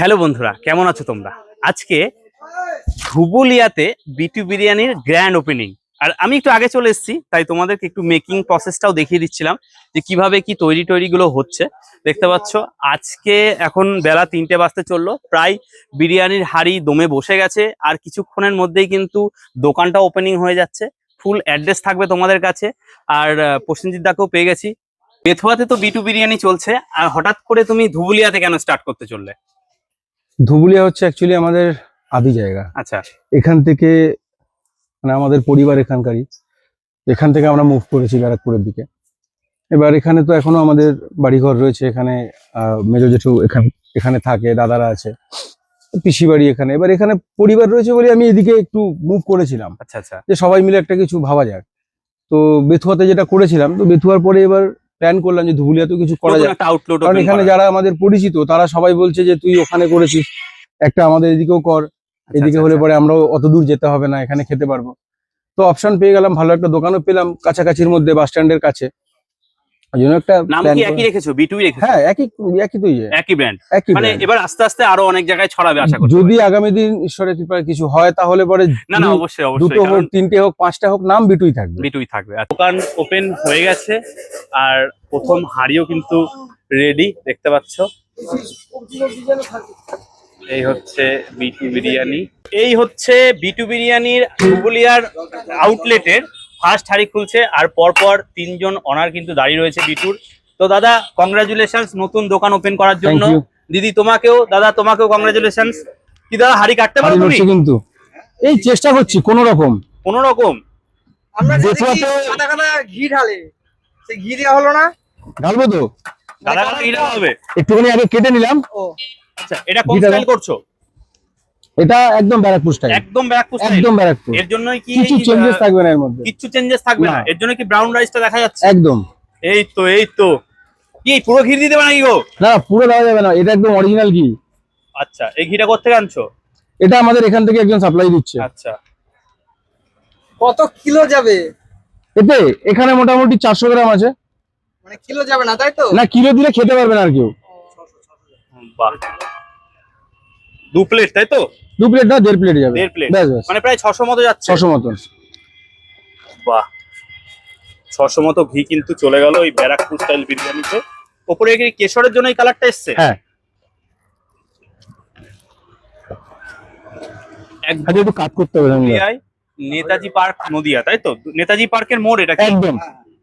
Hello বন্ধুরা, কেমন আছো তোমরা? আজকে ধুবুলিয়াতে বিটু বিরিয়ানির গ্র্যান্ড ওপেনিং আর আমি একটু আগে চলে এসেছি, তাই তোমাদেরকে একটু মেকিং প্রসেসটাও দেখিয়ে দিচ্ছিলাম যে কীভাবে কি তৈরি টৈরিগুলো হচ্ছে। দেখতে পাচ্ছ, আজকে এখন বেলা তিনটে বাজতে চলল, প্রায় বিরিয়ানির হাড়ি দমে বসে গেছে, আর কিছুক্ষণের মধ্যেই কিন্তু দোকানটা ওপেনিং হয়ে যাচ্ছে। ফুল অ্যাড্রেস থাকবে তোমাদের কাছে। আর প্রসেনজিৎ দাকেও পেয়ে গেছি। বেথুয়াতে তো বিটু বিরিয়ানি চলছে, আর হঠাৎ করে তুমি ধুবুলিয়াতে কেন স্টার্ট করতে চললে? ধুবুলিয়া হচ্ছে অ্যাকচুয়ালি আমাদের আদি জায়গা। আচ্ছা। এখান থেকে মানে আমাদের পরিবার এখানকারই। এখান থেকে আমরা মুভ করেছি ব্যারাকপুরের দিকে। এবার এখানে তো এখনও আমাদের বাড়িঘর রয়েছে এখানে আহ, মেজো জেঠু এখানে এখানে থাকে দাদারা আছে পিসি বাড়ি এখানে। এবার এখানে পরিবার রয়েছে বলে আমি এদিকে একটু মুভ করেছিলাম। আচ্ছা আচ্ছা। যে সবাই মিলে একটা কিছু ভাবা যাক। তো বেথুয়াতে যেটা করেছিলাম তো বেথুয়ার পরে এবার প্ল্যান করলাম যে ধুবুলিয়াতেও কিছু করা যায় আউটলেট কারণ এখানে যারা আমাদের পরিচিত তারা সবাই বলছে যে তুই ওখানে করেছিস একটা আমাদের এদিকেও কর আচ্ছা, এদিকে হলে পরে আমরাও অত দূর যেতে হবে না এখানে খেতে পারব। তো অপশন পেয়ে গেলাম ভালো একটা দোকানও পেলাম কাছাকাছির মধ্যে বাস স্ট্যান্ডের কাছে। ওই জন্য একটা নাম কি একই রেখেছো? বিটুই রেখেছো? হ্যাঁ একই একই তো ইয়ে। একই ব্র্যান্ড একই মানে এবার আস্তে আস্তে আরও অনেক জায়গায় ছড়াবে আশা করি যদি আগামী দিন ঈশ্বরের কৃপায় কিছু হয় তাহলে পরে না না অবশ্যই অবশ্যই দুটো হোক তিনটে হোক পাঁচটা হোক নাম বিটুই থাকবে। বিটুই থাকবে। দোকান ওপেন হয়ে গেছে আর প্রথম হাড়িও কিন্তু রেডি দেখতে পাচ্ছ। এই হচ্ছে বিটু বিরিয়ানি। এই হচ্ছে বিটু বিরিয়ানির ধুবুলিয়ার আউটলেটের ফার্স্ট হাড়ি খুলছে আর পরপর তিনজন অনার কিন্তু দাঁড়িয়ে রয়েছে বিটুর। তো দাদা কংগ্রাচুলেশন নতুন দোকান ওপেন করার জন্য। দিদি তোমাকেও দাদা তোমাকেও কংগ্রাচুলেশন কি দাদা হাড়ি কাটতে পারো তুমি কিন্তু। এই চেষ্টা করছি কোন রকম। কোনো রকম আমরা কাটা কাটা ঘি ঢালে। সে ঘি দেওয়া হলো না? ঢালবো তো? দাদা দাদা এটা হবে। একটুখানি আগে কেটে নিলাম। ও। আচ্ছা এটা কোন স্টাইল করছ? এটা একদম ব্যারাকপুর স্টাইল একদম ব্যারাকপুর একদম ব্যারাকপুর। এর জন্যই কি কিছু চেঞ্জেস থাকবে না এর মধ্যে। কিচ্ছু চেঞ্জেস থাকবে না। এর জন্য কি ব্রাউন রাইসটা দেখা যাচ্ছে? একদম। এই তো এই তো। কি পুরো ঘি দিতে নাকি গো? না পুরো দেওয়া যাবে না। এটা একদম অরিজিনাল ঘি। আচ্ছা এই ঘিটা কোথেকে আনছো? এটা আমাদের এখান থেকে একজন সাপ্লাই দিচ্ছে। আচ্ছা। কত কিলো যাবে? এতে এখানে মোটামুটি চারশো গ্রাম আছে। মানে কিলো যাবে না তাই তো? না কিলো দিলে খেতে পারবে না আর কেউ। বাহ। দু প্লেট তাই তো? দু প্লেট না দেড় প্লেট যাবে। দেড় প্লেট ব্যাস ব্যাস। মানে প্রায় ছশো মতো যাচ্ছে। ছশো মতন বাহ। ছশো মতো ঘি কিন্তু চলে গেল ওই ব্যারাকপুর স্টাইল বিরিয়ানিতে। ওপরে কেশরের জন্য এই কালারটা এসছে? হ্যাঁ। আগে একটু কাট করতে হবে নেতাজি পার্ক নদিয়া তাই তো? নেতাজি পার্কের মোড় এটা? একদম।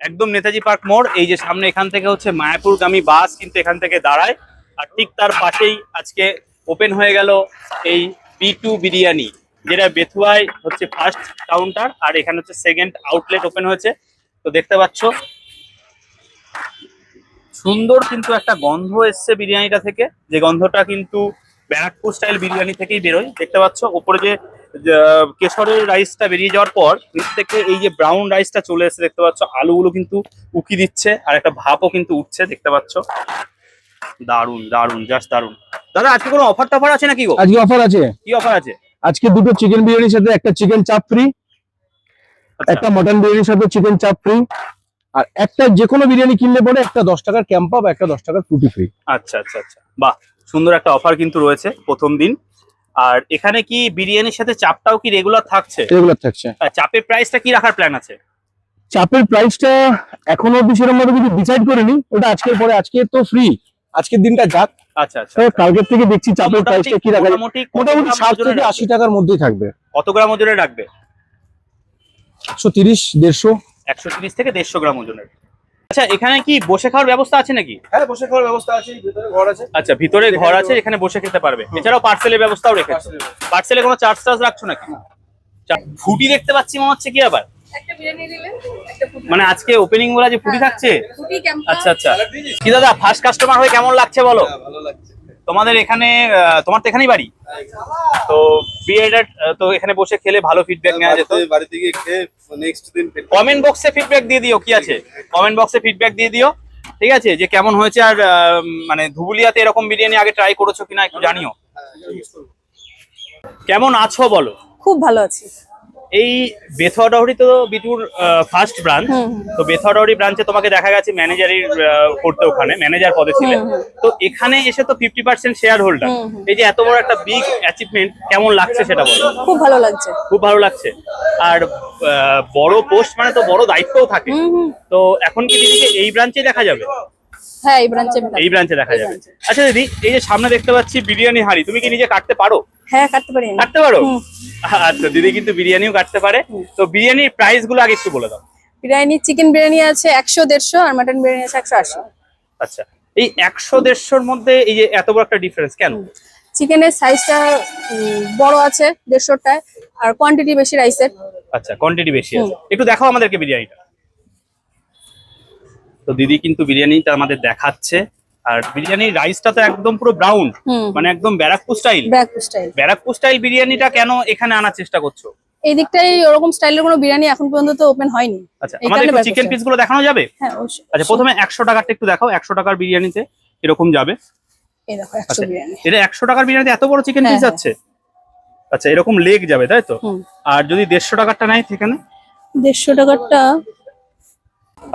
একদম নেতাজি পার্ক মোড়। এই যে সামনে এখান থেকে হচ্ছে মায়াপুরগামী বাস কিন্তু এখান থেকে দাঁড়ায়। আর ঠিক তার পাশেই আজকে ওপেন হয়ে গেল এই টু বিরিয়ানি, যেটা বেথুয়ায় হচ্ছে ফার্স্ট কাউন্টার আর এখানে হচ্ছে সেকেন্ড আউটলেট ওপেন হয়েছে। তো দেখতে পাচ্ছ, সুন্দর কিন্তু একটা গন্ধ এসছে বিরিয়ানিটা থেকে। যে গন্ধটা কিন্তু ব্যারাকপুর স্টাইল বিরিয়ানি থেকেই বেরোয়। দেখতে পাচ্ছ, ওপরে যে কেশরের রাইসটা বেরিয়ে যাওয়ার পর নিচ থেকে এই যে ব্রাউন রাইসটা চলে এসেছে, দেখতে পাচ্ছ, আলুগুলো কিন্তু উকি দিচ্ছে আর একটা ভাপও কিন্তু উঠছে, দেখতে পাচ্ছ। দারুণ দারুণ জাস্ট দারুণ দাদা আজকে কোনো অফার টফার আছে নাকি গো? আজকে অফার আছে। কি অফার আছে? আজকে দুটো চিকেন বিরিয়ানির সাথে একটা চিকেন চাপ ফ্রি একটা মটন বিরিয়ানির সাথে চিকেন চাপ ফ্রি আর একটা যে কোনো বিরিয়ানি কিনলে পরে একটা দশ টাকার ক্যাম্পা বা একটা দশ টাকার ফুটি ফ্রি আচ্ছা আচ্ছা আচ্ছা। বাহ সুন্দর একটা অফার কিন্তু রয়েছে প্রথম দিন। আর এখানে কি বিরিয়ানির সাথে চাপটাও কি রেগুলার থাকছে? রেগুলার থাকছে। আর চাপের প্রাইসটা কি রাখার প্ল্যান আছে? চাপের প্রাইসটা এখনও অব্দি সেরকম ভাবে কিছু ডিসাইড করিনি ওটা আজকের পরে আজকে তো ফ্রি আজকের দিনটা যাক। আচ্ছা আচ্ছা কালকের থেকে দেখছি চাপের প্রাইসটা কি রাখা মোটামুটি মোটামুটি ষাট থেকে আশি টাকার মধ্যেই থাকবে। কত গ্রাম ওজনে রাখবে? একশো তিরিশ দেড়শো। একশো তিরিশ থেকে দেড়শো গ্রাম ওজনের আচ্ছা এখানে কি বসে খাওয়ার ব্যবস্থা আছে নাকি? হ্যাঁ বসে খাওয়ার ব্যবস্থা আছে ভিতরে ঘর আছে। আচ্ছা ভিতরে ঘর আছে এখানে বসে খেতে পারবে। এছাড়াও পার্সেলের ব্যবস্থাও রেখেছে। পার্সেলে কোনো চার্জ টার্জ রাখছো নাকি? চা- ফুটি দেখতে পাচ্ছি মনে হচ্ছে কি আবার? একটা বিরিয়ানি দিলেন একটা ফুটি। মানে আজকে ওপেনিং বলা যে ফুটি থাকছে? আচ্ছা আচ্ছা। কি দাদা ফার্স্ট কাস্টমার হয়ে কেমন লাগছে বলো? তোমাদের এখানে আহ, তোমার তো এখানেই বাড়ি? তো বিয়েটা তো এখানে বসে খেলে ভালো ফিডব্যাক নেওয়া যেত? বাড়িতে বাড়ি খেয়ে নেক্সট দিন কমেন্ট বক্সে ফিডব্যাক দিয়ে দিও কি আছে? কমেন্ট বক্সে ফিডব্যাক দিয়ে দিও। ঠিক আছে যে কেমন হয়েছে আর আহ, মানে ধুবুলিয়াতে এরকম বিরিয়ানি আগে ট্রাই করেছ কিনা একটু জানিও। কেমন আছো বলো? খুব ভালো আছি। এই বেথুয়াডহরি তো বিটুর ফার্স্ট ব্রাঞ্চ তো বেথুয়াডহরি ব্রাঞ্চে তোমাকে দেখা গেছে ম্যানেজারি করতে ওখানে ম্যানেজার পদে ছিলে হুম, হুম। তো এখানে এসে তো ফিফটি পার্সেন্ট শেয়ার হোল্ডার। এই যে এত বড় একটা বিগ অ্যাচিভমেন্ট কেমন লাগছে সেটা বলো? খুব ভালো লাগছে। খুব ভালো লাগছে। আর বড় পোস্ট মানে তো বড় দায়িত্বও থাকে। তো এখন কি দিদিকে এই ব্রাঞ্চে দেখা যাবে? হ্যাঁ এই ব্রাঞ্চে এই ব্রাঞ্চে দেখা যাবে। আচ্ছা দিদি এই যে সামনে দেখতে পাচ্ছি বিরিয়ানি হাঁড়ি তুমি কি নিজে কাটতে পারো? হ্যাঁ কাটতে পারি কাটতে পারো। আচ্ছা দিদি কিন্তু বিরিয়ানিও কাটতে পারে। তো বিরিয়ানির প্রাইসগুলো আগে একটু বলে দাও। বিরিয়ানি চিকেন বিরিয়ানি আছে একশো দেড়শো আর মাটন বিরিয়ানি আছে একশো আশি। আচ্ছা এই একশো দেড়শোর মধ্যে এই যে এত বড় একটা ডিফারেন্স কেন? চিকেনের সাইজটা বড় আছে দেড়শোটায় আর কোয়ান্টিটি বেশি রাইসের আচ্ছা কোয়ান্টিটি বেশি আছে। একটু দেখাও আমাদেরকে বিরিয়ানিটা। তো দিদি কিন্তু বিরিয়ানিটা আমাদের দেখাচ্ছে। আর বিরিয়ানির রাইসটা তো একদম পুরো ব্রাউন মানে একদম ব্যারাকপুর স্টাইল ব্যারাকপুর স্টাইল বিরিয়ানিটা কেন এখানে আনার চেষ্টা করছ? এই দিকটাই ওরকম স্টাইলের কোনো বিরিয়ানি এখন পর্যন্ত তো ওপেন হয়নি। আচ্ছা আমাদের চিকেন পিসগুলো দেখানো যাবে? হ্যাঁ আচ্ছা প্রথমে একশো টাকারটা একটু দেখাও একশো টাকার বিরিয়ানিতে এরকম যাবে। এই দেখো একশো আচ্ছা বিরিয়ানি। এটা একশো টাকার বিরিয়ানিতে এত বড় চিকেন হ্যাঁ, পিস হ্যাঁ। যাচ্ছে? আচ্ছা এরকম লেগ যাবে তাই তো? আর যদি দেড়শো টাকারটা নেয় সেখানে? দেড়শো টাকারটা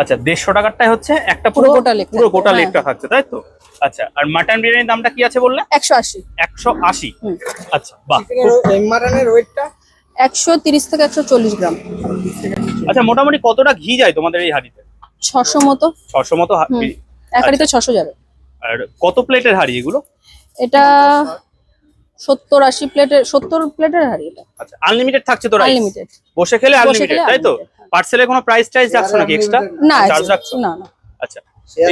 আচ্ছা দেড়শো টাকারটাই হচ্ছে একটা পুরো গোটা leg পুরো গোটা হ্যাঁ। লেগটা থাকছে তাই তো? আচ্ছা আর মাটন বিরিয়ানির দামটা কি আছে বললে? একশো আশি। একশো আশি। আচ্ছা বাহ। ওয়েটটা একশো তিরিশ থেকে একশো চল্লিশ গ্রাম। আচ্ছা মোটামুটি কতটা ঘি যায় তোমাদের এই হাঁড়িতে? ছশো মতো। ছশো মতো। এক হাঁড়িতে ছশো যাবে। আর কত প্লেটের হাঁড়ি এগুলো? এটা সত্তর আশি প্লেটের সত্তর প্লেটের হাড়ি এটা। আচ্ছা আনলিমিটেড থাকছে তো আনলিমিটেড বসে খেলে আনলিমিটেড খেলে তাই তো? Unlimited, হ্যাঁ। পার্সেলে কোনো প্রাইস টাইস রাখছো নাকি এক্সট্রা না। চার্জ। রাখছো? না না। আচ্ছা।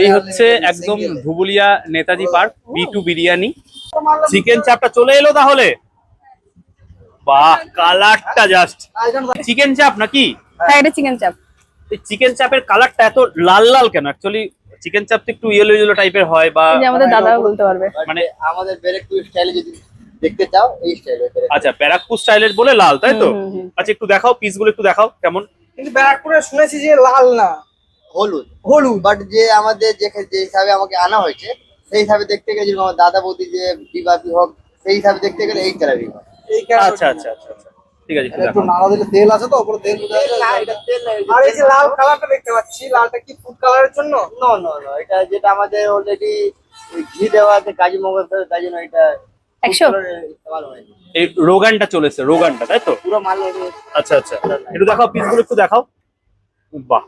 এই হচ্ছে একদম Dhubulia Netaji park B two biryani. Chicken চাপটা চলে এলো তাহলে? বাহ কালারটা জাস্ট চিকেন চাপ নাকি? হ্যাঁ এটা চিকেন চাপ এই চিকেন চাপের কালারটা এত লাল লাল কেন? অ্যাকচুয়ালি চিকেন চাপ তো একটু ইয়েলো ইয়েলো টাইপের হয় বা আমাদের দাদা বলতে পারবে। মানে আমাদের ব্যারেকপুর স্টাইলে যদি দেখতে চাও এই স্টাইলে আচ্ছা ব্যারাকপুর স্টাইলের বলে লাল তাই তো। আচ্ছা একটু দেখাও পিসগুলো একটু দেখাও কেমন? কিন্তু ব্যারাকপুরে শুনেছি যে লাল না। হলুদ। হলুদ। বাট যে আমাদের যে যে হিসাবে আমাকে আনা হয়েছে সেই হিসাবে দেখতে গেলে যেরকম আমার দাদা বৌদি যে বিবাদী হোক সেই হিসাবে দেখতে গেলে এই কালারই হয়। এই আচ্ছা আচ্ছা আচ্ছা আচ্ছা। ঠিক আছে একটু একটু নাড়া দিলে তেল আছে তো উপরে তেল বোঝা যায়। আর এই যে লাল কালারটা দেখতে পাচ্ছি লালটা কি ফুড কালারের জন্য? নো নো নো এটা যেটা আমাদের অলরেডি ঘি দেওয়া আছে কাজী মগজ তাই জন্য এটা একশো। এই রোগানটা চলেছে রোগানটা তাই তো? পুরো মাল আচ্ছা আচ্ছা। একটু দেখাও পিস একটু দেখাও। বাহ।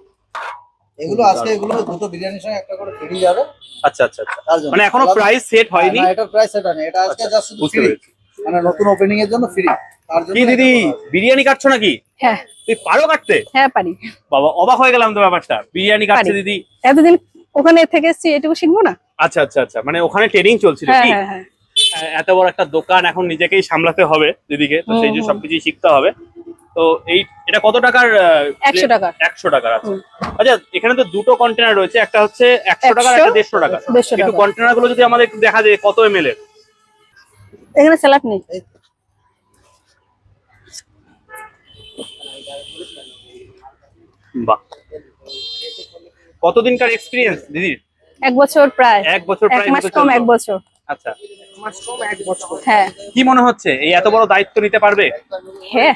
এগুলো আজকে এগুলো দুটো বিরিয়ানির সঙ্গে একটা করে ফ্রি যাবে। আচ্ছা আচ্ছা আচ্ছা। মানে এখনও প্রাইস সেট হয়নি? প্রাইস সেটা নেই এটা আজকে জাস্ট শুধু বুঝতে ফ্রি মানে নতুন ওপেনিং এর জন্য ফ্রি তার জন্য কি দিদি বিরিয়ানি কাটছো নাকি? হ্যাঁ। তুই পারো কাটতে? হ্যাঁ পারি। বাবা অবাক হয়ে গেলাম তো ব্যাপারটা। বিরিয়ানি কাটছে দিদি। এতদিন ওখানে থেকে এসেছি এটুকু শিখব না? আচ্ছা আচ্ছা আচ্ছা। মানে ওখানে ট্রেনিং চলছিল হ্যাঁ কি? হ্যাঁ হ্যাঁ। এত বড় একটা দোকান এখন নিজেকেই সামলাতে হবে দিদিকে তো সেই জন্য। সবকিছুই শিখতে হবে। তো এই এটা কত টাকার একশো টাকা একশো টাকার আছে। আচ্ছা এখানে তো দুটো কন্টেনার রয়েছে। একটা হচ্ছে একশো টাকার একটা দেড়শো টাকা একটু কন্টেনারগুলো যদি আমাদের একটু দেখা যায় কত এম এর? এখানে স্যালাড নেই। বাহ। কতদিনকার এক্সপিরিয়েন্স দিদির এক বছর প্রায়। এক বছর প্রায় এক মাস কম এক বছর। আচ্ছা। হ্যাঁ। কি মনে হচ্ছে? এই এত বড় দায়িত্ব নিতে পারবে? হ্যাঁ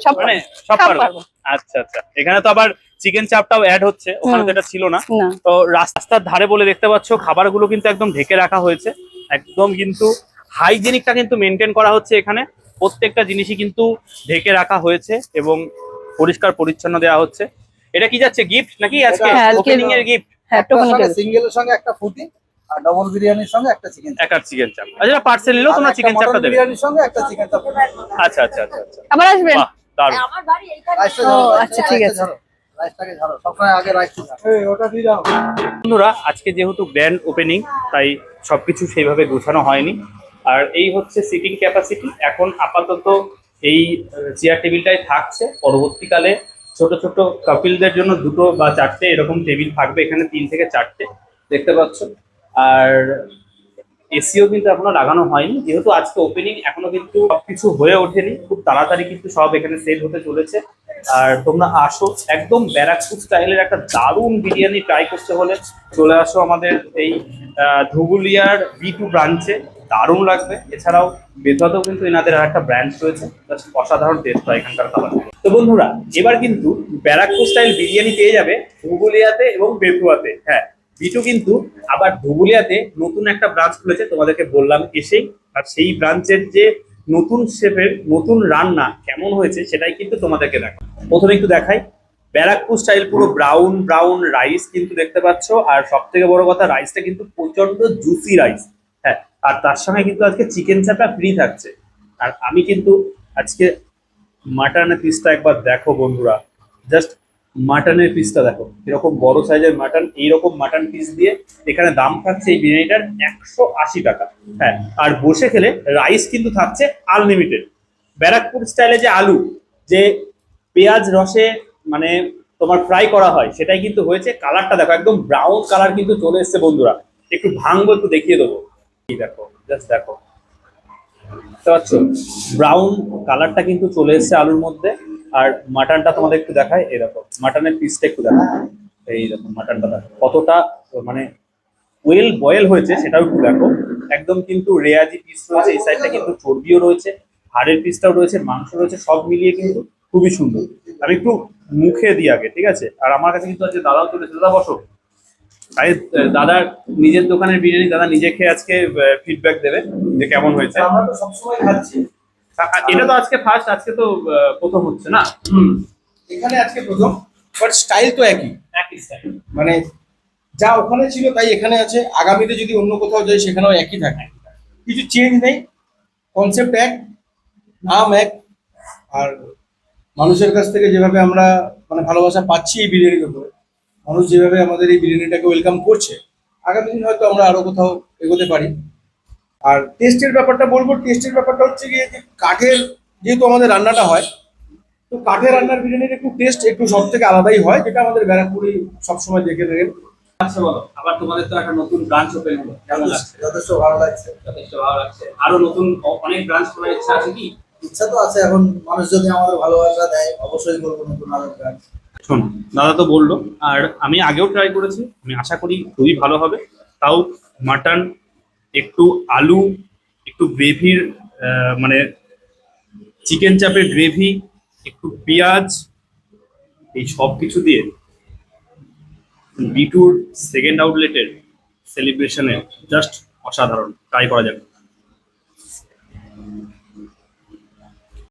সব মানে সব পারবে। আচ্ছা আচ্ছা। এখানে তো আবার চিকেন চাপটাও অ্যাড হচ্ছে। ওখানে তো এটা ছিল না। তো রাস্তার ধারে বলে দেখতে পাচ্ছ খাবারগুলো কিন্তু একদম ঢেকে রাখা হয়েছে। একদম কিন্তু হাইজেনিকটা কিন্তু মেনটেন করা হচ্ছে এখানে। প্রত্যেকটা জিনিসই কিন্তু ঢেকে রাখা হয়েছে এবং পরিষ্কার পরিচ্ছন্ন দেওয়া হচ্ছে। এটা কি যাচ্ছে গিফট নাকি আজকে? হ্যাঁ, আজকে- ওপেনিং এর গিফট হ্যাঁ টোকন সিঙ্গেলের সঙ্গে একটা ফুটি। আর ডবল বিরিয়ানির সঙ্গে একটা চিকেন এক আর চিকেন চাপ। আচ্ছা পার্সেল নিলেও তোমরা চিকেন চাপটা দেবে। বিরিয়ানির সঙ্গে একটা চিকেন চাপ। আচ্ছা আচ্ছা আচ্ছা আচ্ছা। আবার আসবেন? দারুণ। রাইসটা ও, আচ্ছা, ঠিক আছে। রাইসটাকে ঝাড়ো সবসময় আগে রাইসটা এই ওটা দিয়ে দাও। বন্ধুরা আজকে যেহেতু গ্র্যান্ড ওপেনিং তাই সবকিছু সেইভাবে গোছানো হয়নি। আর এই হচ্ছে সিটিং ক্যাপাসিটি এখন আপাতত এই চেয়ার টেবিলটাই থাকছে। পরবর্তীকালে ছোট ছোট কাপিলদের জন্য দুটো বা চারটে এরকম টেবিল থাকবে এখানে তিন থেকে চারটে। দেখতে পাচ্ছ? আর এসিও কিন্তু এখনও লাগানো হয়নি। যেহেতু আজকে ওপেনিং এখনও কিন্তু সবকিছু হয়ে ওঠেনি। খুব তাড়াতাড়ি কিন্তু সব এখানে সেল হতে চলেছে। আর তোমরা আসো, একদম ব্যারাকপুর স্টাইলের একটা দারুণ বিরিয়ানি ট্রাই করতে হলে চলে আসো আমাদের এই ধুবুলিয়ার বি টু ব্রাঞ্চে দারুণ লাগবে। এছাড়াও বেতোয়াতেও কিন্তু এনাদের আর একটা ব্রাঞ্চ রয়েছে। অসাধারণ টেস্ট হয় এখানকার খাবার। তো তো বন্ধুরা, এবার কিন্তু ব্যারাকপুর স্টাইল বিরিয়ানি পেয়ে যাবে ধুবুলিয়াতে এবং বেতুয়াতে হ্যাঁ বিটু কিন্তু আবার ধুবুলিয়াতে নতুন একটা ব্রাঞ্চ খুলেছে, তোমাদেরকে বললাম এসেই। আর সেই ব্রাঞ্চের যে নতুন শেফের নতুন রান্না কেমন হয়েছে সেটাই কিন্তু তোমাদেরকে দেখো প্রথমে একটু দেখাই। ব্যারাকপুর স্টাইল পুরো ব্রাউন ব্রাউন রাইস কিন্তু দেখতে পাচ্ছ। আর সব থেকে বড় কথা রাইসটা কিন্তু প্রচণ্ড জুসি রাইস হ্যাঁ আর তার সঙ্গে কিন্তু আজকে চিকেন চাপটা ফ্রি থাকছে। আর আমি কিন্তু আজকে মাটনের পিসটা একবার দেখো বন্ধুরা। জাস্ট মাটনের পিসটা দেখো এরকম বড় সাইজের মাটন, এইরকম মাটন পিস দিয়ে এখানে দাম থাকছে এই বিরিয়ানিটার একশো আশি টাকা। হ্যাঁ আর বসে খেলে রাইস কিন্তু থাকছে আনলিমিটেড ব্যারাকপুর স্টাইলে যে আলু, যে পেঁয়াজ রসে মানে তোমার ফ্রাই করা হয়, সেটাই কিন্তু হয়েছে কালারটা দেখো, একদম ব্রাউন কালার কিন্তু চলে এসছে বন্ধুরা। একটু ভাঙবো একটু দেখিয়ে দেবো। এই দেখো জাস্ট দেখো। বুঝতে পারছ ব্রাউন কালারটা কিন্তু চলে এসেছে আলুর মধ্যে। আর মাটনটা তোমাদের একটু দেখায় এরকম মাটনের পিসটা একটু দেখো এই দেখো, মাটনটা দেখো কতটা মানে ওয়েল বয়েল হয়েছে সেটাও একটু দেখো। একদম কিন্তু রেয়াজি পিস রয়েছে, এই সাইডটা কিন্তু চর্বিও রয়েছে, হাড়ের পিসটাও রয়েছে, মাংস রয়েছে, সব মিলিয়ে কিন্তু খুবই সুন্দর। আমি একটু মুখে দিই আগে, ঠিক আছে? আর আমার কাছে কিন্তু আজকে দাদাও চলেছে দাদা, বসো। আরে দাদার নিজের দোকানের বিরিয়ানি, দাদা নিজে খেয়ে আজকে ফিডব্যাক দেবে যে কেমন হয়েছে। আমরা তো সবসময় খাচ্ছি। এটা তো আজকে ফার্স্ট আজকে তো প্রথম হচ্ছে না? এখানে আজকে প্রথম বাট স্টাইল তো একই। একই স্টাইল মানে যা ওখানে ছিল তাই এখানে আছে আগামীতে যদি অন্য কোথাও যাই সেখানেও একই থাকে। কিছু চেঞ্জ নেই কনসেপ্ট এক নাম এক আর মানুষের কাছ থেকে যেভাবে আমরা মানে ভালোবাসা পাচ্ছি এই বিরিয়ানির উপরে মানুষ যেভাবে আমাদের এই বিরিয়ানিটাকে ওয়েলকাম করছে আগামী দিন হয়তো আমরা আরও কোথাও এগোতে পারি। আর টেস্টের ব্যাপারটা বলব টেস্টের ব্যাপারটা হচ্ছে গিয়ে যে কাঠের যেহেতু আমাদের রান্নাটা হয় তো কাঠের রান্নার বিরিয়ানির একটু টেস্ট একটু সব থেকে আলাদাই হয় যেটা আমাদের ব্যারাকপুরি সবসময় দেখে দেখে আচ্ছা বলো। আবার তোমাদের তো একটা নতুন ব্রাঞ্চ ওপেন হলো। কেমন লাগছে? যথেষ্ট ভালো লাগছে। যথেষ্ট ভালো লাগছে। আরও নতুন অনেক ব্রাঞ্চ খোলার ইচ্ছা আছে কি? ইচ্ছা তো আছে এখন মানুষ যদি আমাদের ভালোবাসা দেয় অবশ্যই করব নতুন আরও কাজ শোনো দাদা তো বলল আর আমি আগেও ট্রাই করেছি আমি আশা করি খুবই ভালো হবে। তাও মাটন একটু আলু, একটু গ্রেভির মানে চিকেন চাপের গ্রেভি একটু পেঁয়াজ, এই সব কিছু দিয়ে বিটুর সেকেন্ড আউটলেটের সেলিব্রেশনে জাস্ট অসাধারণ ট্রাই করা যাবে।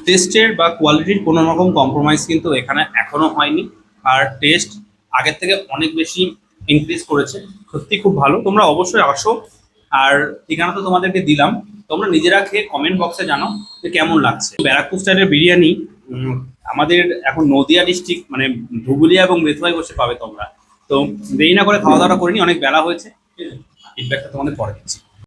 টেস্টের বা কোয়ালিটির কোনো রকম কম্প্রোমাইজ কিন্তু এখানে এখনও হয়নি। আর টেস্ট আগের থেকে অনেক বেশি ইনক্রিজ করেছে। সত্যি খুব ভালো। তোমরা অবশ্যই আসো। আর ঠিকানা তো তোমাদেরকে দিলাম। তোমরা নিজেরা খেয়ে কমেন্ট বক্সে জানো যে কেমন লাগছে। ব্যারাকপুর স্টাইলের বিরিয়ানি আমাদের এখন নদিয়া ডিস্ট্রিক্ট মানে ধুবুলিয়া এবং বেথুয়ায় বসে পাবে তোমরা। তো দেরি না করে খাওয়া দাওয়া করিনি, অনেক বেলা হয়েছে। ফিডব্যাকটা তোমাদের পরে দিচ্ছি।